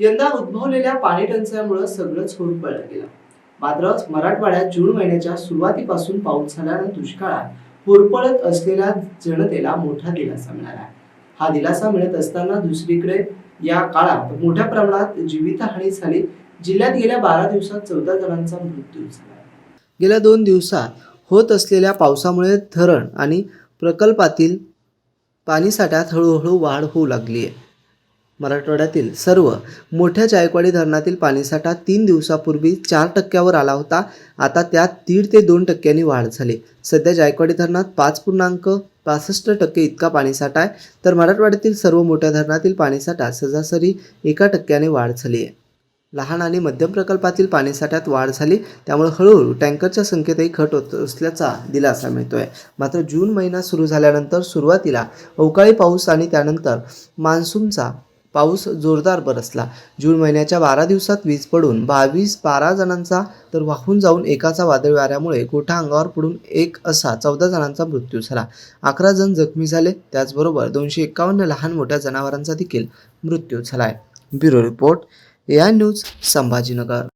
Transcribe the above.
यंदा उद्भवलेल्या पाणी टंचाईमुळे सगळंच होरपळलं गेलं. मात्र मराठवाड्यात जून महिन्याच्या सुरुवातीपासून पाऊस झाल्यानं दुष्काळात होरपळत असलेल्या जनतेला मोठा दिलासा मिळाला. आहे. हा दिलासा मिळत असताना दुसरीकडे या काळात मोठ्या प्रमाणात जीवितहानी झाली. जिल्ह्यात गेल्या बारा दिवसात चौदा जणांचा मृत्यू झाला. गेल्या दोन दिवसात होत असलेल्या पावसामुळे धरण आणि प्रकल्पातील पाणीसाठ्यात हळूहळू वाढ होऊ लागली आहे मराठवाड्यातील सर्व मोठ्या जायकवाडी धरणातील पाणीसाठा तीन दिवसापूर्वी चार टक्क्यावर आला होता. आता त्यात दीड ते दोन टक्क्यांनी वाढ झाली. सध्या जायकवाडी धरणात पाच पूर्णांक पासष्ट टक्के इतका पाणीसाठा आहे. तर मराठवाड्यातील सर्व मोठ्या धरणातील पाणीसाठा सरासरी एका टक्क्याने वाढ झाली आहे. लहान आणि मध्यम प्रकल्पातील पाणीसाठ्यात वाढ झाली. त्यामुळे हळूहळू टँकरच्या संख्येतही घट होत असल्याचा दिलासा मिळतो आहे मात्र जून महिना सुरू झाल्यानंतर सुरुवातीला अवकाळी पाऊस आणि त्यानंतर मान्सूनचा पाऊस जोरदार बरसला. जून महिन्याच्या बारा दिवसात वीज पडून बावीस बारा जणांचा तर वाहून जाऊन एकाचा वादळी वाऱ्यामुळे गोठा अंगावर पडून एक असा चौदा जणांचा मृत्यू झाला. अकरा जण जखमी झाले. त्याचबरोबर दोनशे एकावन्न लहान मोठ्या जनावरांचा देखील मृत्यू झाला आहे ब्युरो रिपोर्ट या न्यूज संभाजीनगर.